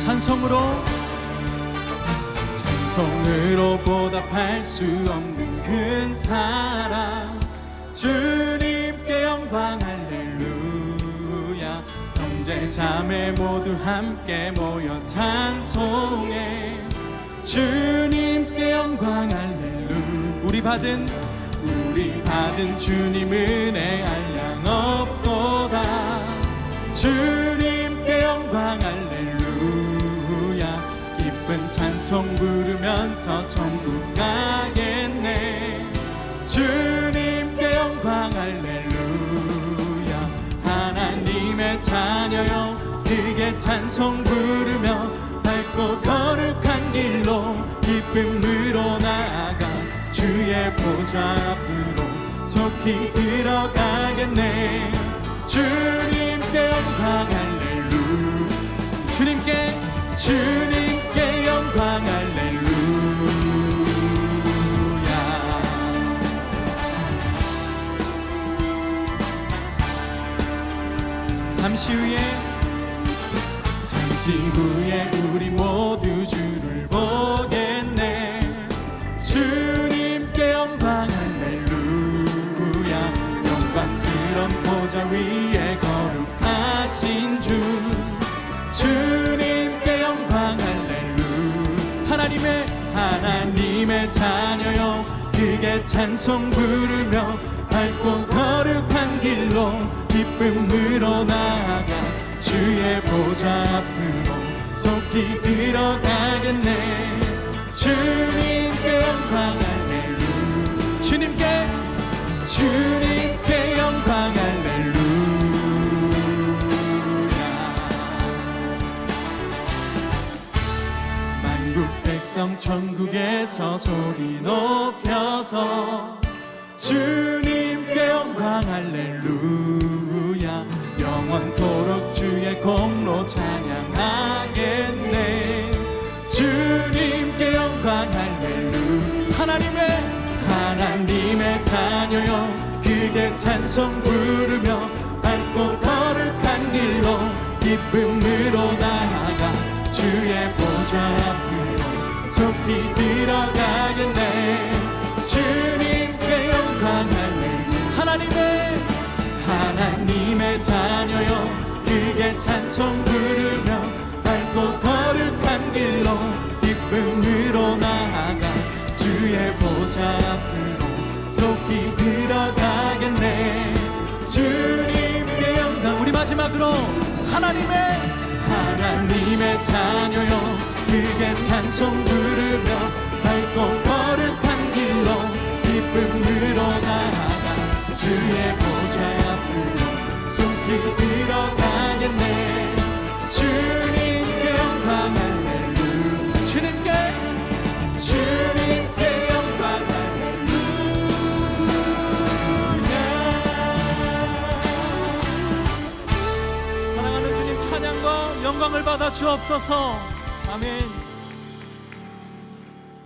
찬송으로 찬송으로 보답할 수 없는 큰 사랑. 주님께 영광 할렐루야. 형제 자매 모두 함께 모여 찬송해. 주님께 영광 할렐루 우리 받은 우리 받은 주님 은혜 알량 없 찬송 부르면서 천국 가겠네. 주님께 영광 할렐루야. 하나님의 자녀여 크게 찬송 부르며 밝고 거룩한 길로 기쁨으로 나아가 주의 보좌 앞으로 속히 들어가겠네. 주님께 영광 할렐루 주님께 주님께 영광 할렐루야. 잠시 후에 잠시 후에 우리 모두 주를 보겠네. 주님께 영광 할렐루야. 영광스런 보좌 위에 하나님의 하나님의 자녀여 크게 찬송 부르며 밝고 거룩한 길로 기쁨으로 나아가 주의 보좌 앞으로 속히 들어가겠네. 주님께 영광 할렐루 주님께 주 백성 천국에서 소리 높여서 주님께 영광 할렐루야. 영원토록 주의 공로 찬양하겠네. 주님께 영광 할렐루 하나님의 하나님의 자녀여 크게 찬송 부르며 밝고 거룩한 길로 기쁨으로 나아가 주의 보좌 앞 속히 들어가겠네. 주님께 영광 할렐루 하나님의 하나님의 자녀여 크게 찬송 부르며 밝고 거룩한 길로 기쁨으로 나아가 주의 보좌 앞으로 속히 들어가겠네. 주님께 영광 우리 마지막으로 하나님의 하나님의 자녀여 크게 찬송 부르며 밝고 거룩한 길로 기쁨으로 나아가 주의 보좌 앞으로 속히 들어가겠네. 주님께 영광 할렐루 주님께 주님께 영광 할렐루야. 사랑하는 주님 찬양과 영광을 받아 주옵소서 아멘.